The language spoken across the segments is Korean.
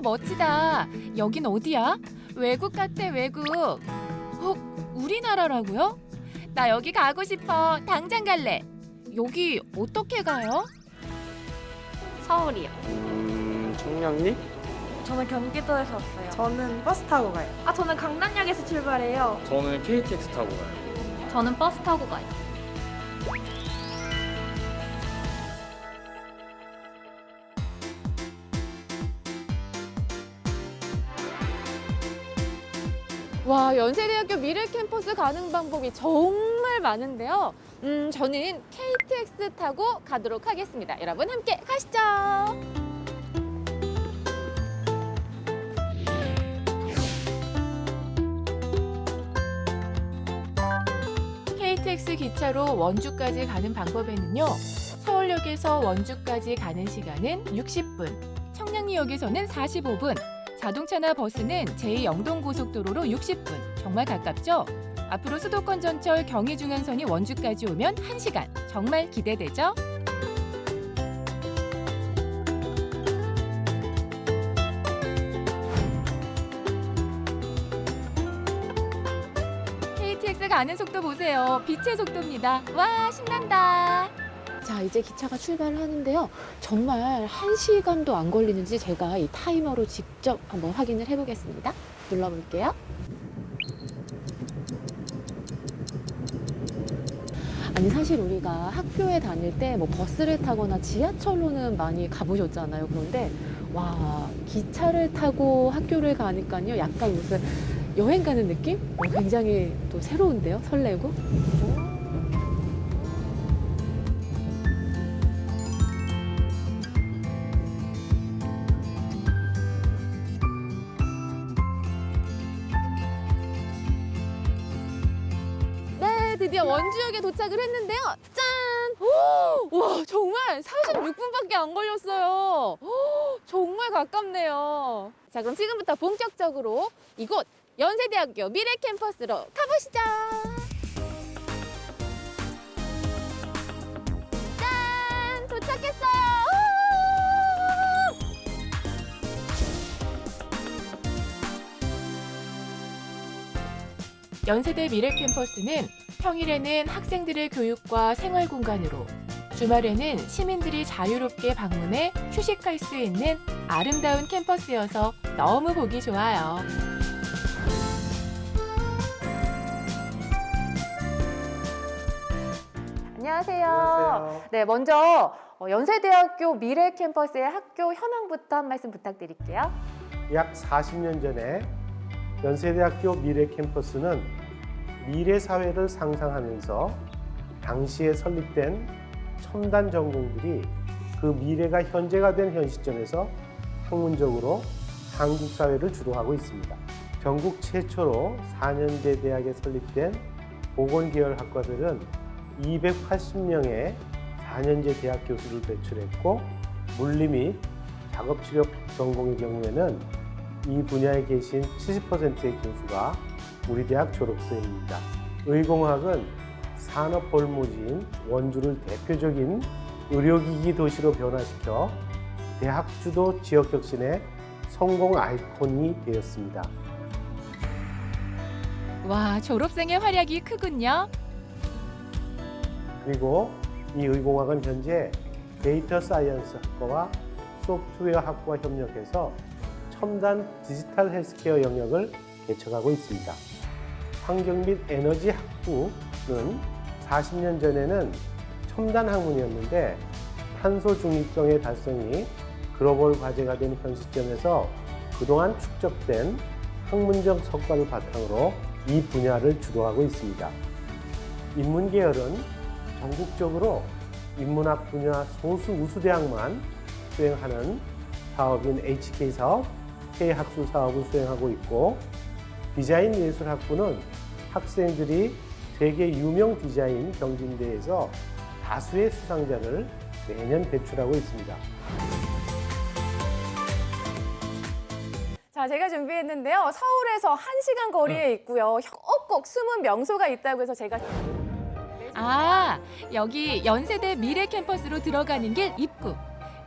와 멋지다. 여긴 어디야? 외국 같아 외국. 어 우리나라라고요? 나 여기 가고 싶어. 당장 갈래. 여기 어떻게 가요? 서울이요. 음, 청량리? 저는 경기도에서 왔어요. 저는 버스 타고 가요. 아 저는 강남역에서 출발해요. 저는 KTX 타고 가요. 저는 버스 타고 가요. 와 연세대학교 미래 캠퍼스 가는 방법이 정말 많은데요. 음 저는 KTX 타고 가도록 하겠습니다. 여러분 함께 가시죠. KTX 기차로 원주까지 가는 방법에는요. 서울역에서 원주까지 가는 시간은 60분, 청량리역에서는 45분, 자동차나 버스는 제2영동고속도로로 60분. 정말 가깝죠? 앞으로 수도권 전철 경의중앙선이 원주까지 오면 1시간. 정말 기대되죠? KTX 가는 속도 보세요. 빛의 속도입니다. 와, 신난다. 자, 이제 기차가 출발을 하는데요. 정말 한시간도안 걸리는지 제가 이 타이머로 직접 한번 확인을 해보겠습니다. 눌러볼게요. 아니 사실 우리가 학교에 다닐 때 뭐 버스를 타거나 지하철로는 많이 가보셨잖아요. 그런데 와 기차를 타고 학교를 가니까요. 약간 무슨 여행 가는 느낌? 어, 굉장히 또 새로운데요. 설레고. 원주역에 도착을 했는데요. 짠! 오! 와, 정말 46분밖에 안 걸렸어요. 오, 정말 가깝네요. 자, 그럼 지금부터 본격적으로 이곳 연세대학교 미래 캠퍼스로 가보시죠. 짠! 도착했어요. 우! 연세대 미래 캠퍼스는 평일에는 학생들의 교육과 생활 공간으로, 주말에는 시민들이 자유롭게 방문해 휴식할 수 있는 아름다운 캠퍼스여서 너무 보기 좋아요. 안녕하세요. 안녕하세요. 네, 먼저 어, 연세대학교 미래 캠퍼스의 학교 현황부터 한 말씀 부탁드릴게요. 약 40년 전에 연세대학교 미래 캠퍼스는 미래 사회를 상상하면서 당시에 설립된 첨단 전공들이 그 미래가 현재가 된 현 시점에서 학문적으로 한국 사회를 주도하고 있습니다. 전국 최초로 4년제 대학에 설립된 보건계열 학과들은 280명의 4년제 대학 교수를 배출했고 물리 및 작업치료 전공의 경우에는 이 분야에 계신 70%의 교수가 우리 대학 졸업생입니다. 의공학은 산업 볼모지인 원주를 대표적인 의료기기 도시로 변화시켜 대학 주도 지역 혁신의 성공 아이콘이 되었습니다. 와, 졸업생의 활약이 크군요. 그리고 이 의공학은 현재 데이터 사이언스 학과와 소프트웨어 학과와 협력해서 첨단 디지털 헬스케어 영역을 개척하고 있습니다. 환경 및 에너지 학부는 40년 전에는 첨단 학문이었는데 탄소 중립성의 달성이 글로벌 과제가 된 현 시점에서 그동안 축적된 학문적 성과를 바탕으로 이 분야를 주도하고 있습니다. 인문계열은 전국적으로 인문학 분야 소수 우수 대학만 수행하는 사업인 HK 사업, K학술 사업을 수행하고 있고 디자인 예술 학부는 학생들이 세계 유명 디자인 경진대회에서 다수의 수상자를 매년 배출하고 있습니다. 자, 제가 준비했는데요. 서울에서 1시간 거리에 있고요. 꼭꼭 숨은 명소가 있다고 해서 제가 아, 여기 연세대 미래 캠퍼스로 들어가는 길 입구.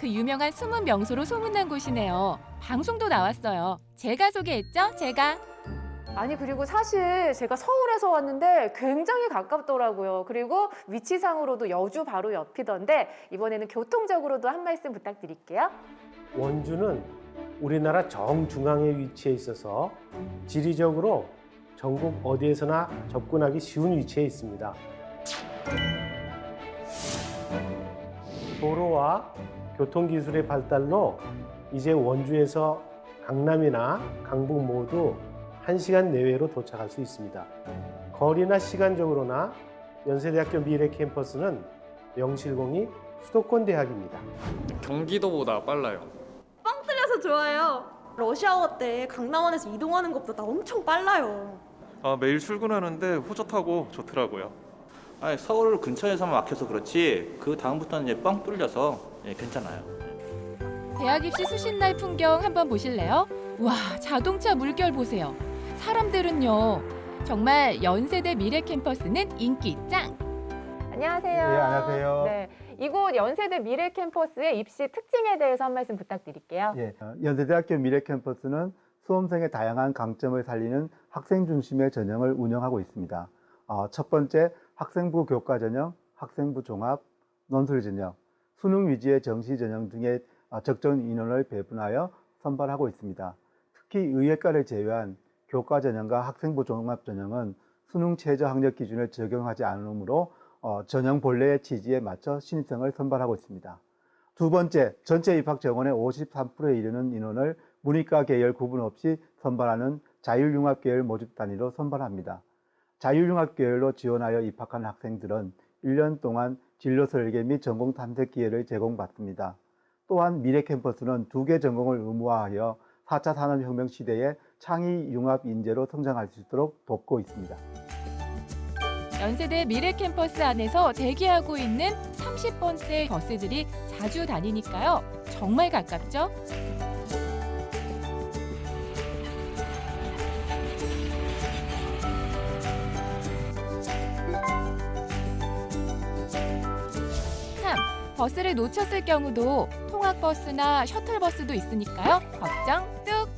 그 유명한 숨은 명소로 소문난 곳이네요. 방송도 나왔어요. 제가 소개했죠? 제가. 아니 그리고 사실 제가 서울에서 왔는데 굉장히 가깝더라고요. 그리고 위치상으로도 여주 바로 옆이던데 이번에는 교통적으로도 한 말씀 부탁드릴게요. 원주는 우리나라 정중앙에 위치해 있어서 지리적으로 전국 어디에서나 접근하기 쉬운 위치에 있습니다. 도로와 교통기술의 발달로 이제 원주에서 강남이나 강북 모두 1시간 내외로 도착할 수 있습니다. 거리나 시간적으로나 연세대학교 미래 캠퍼스는 명실공히 수도권 대학입니다. 경기도보다 빨라요. 그래서 좋아요. 러시아워 때 강남원에서 이동하는 것보다 엄청 빨라요. 아, 매일 출근하는데 호젓하고 좋더라고요. 아니, 서울 근처에서만 막혀서 그렇지 그 다음부터는 이제 뻥 뚫려서 예, 괜찮아요. 대학 입시 수신 날 풍경 한번 보실래요? 와, 자동차 물결 보세요. 사람들은요. 정말 연세대 미래 캠퍼스는 인기 짱. 안녕하세요. 네, 안녕하세요. 네, 이곳 연세대 미래 캠퍼스의 입시 특징에 대해서 한 말씀 부탁드릴게요. 예, 어, 연세대학교 미래 캠퍼스는 수험생의 다양한 강점을 살리는 학생 중심의 전형을 운영하고 있습니다. 어, 첫 번째, 학생부 교과 전형, 학생부 종합, 논술 전형, 수능 위주의 정시 전형 등의 어, 적정 인원을 배분하여 선발하고 있습니다. 특히 의예과를 제외한 교과 전형과 학생부 종합 전형은 수능 최저 학력 기준을 적용하지 않으므로 어, 전형 본래의 취지에 맞춰 신입생을 선발하고 있습니다. 두 번째, 전체 입학 정원의 53%에 이르는 인원을 문이과 계열 구분 없이 선발하는 자율융합 계열 모집 단위로 선발합니다. 자율융합 계열로 지원하여 입학한 학생들은 1년 동안 진로 설계 및 전공 탐색 기회를 제공받습니다. 또한 미래 캠퍼스는 두 개 전공을 의무화하여 4차 산업혁명 시대에 창의 융합 인재로 성장할 수 있도록 돕고 있습니다. 연세대 미래 캠퍼스 안에서 대기하고 있는 30번대 버스들이 자주 다니니까요. 정말 가깝죠? 버스를 놓쳤을 경우도 통학버스나 셔틀버스도 있으니까요. 걱정 뚝!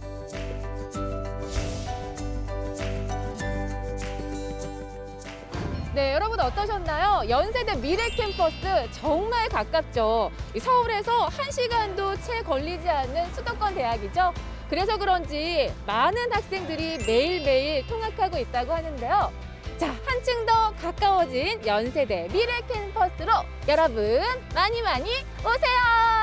네, 여러분 어떠셨나요? 연세대 미래 캠퍼스 정말 가깝죠. 이 서울에서 한시간도채 걸리지 않는 수도권 대학이죠. 그래서 그런지 많은 학생들이 매일매일 통학하고 있다고 하는데요. 자, 한층 더 가까워진 연세대 미래 캠퍼스로 여러분 많이 많이 오세요!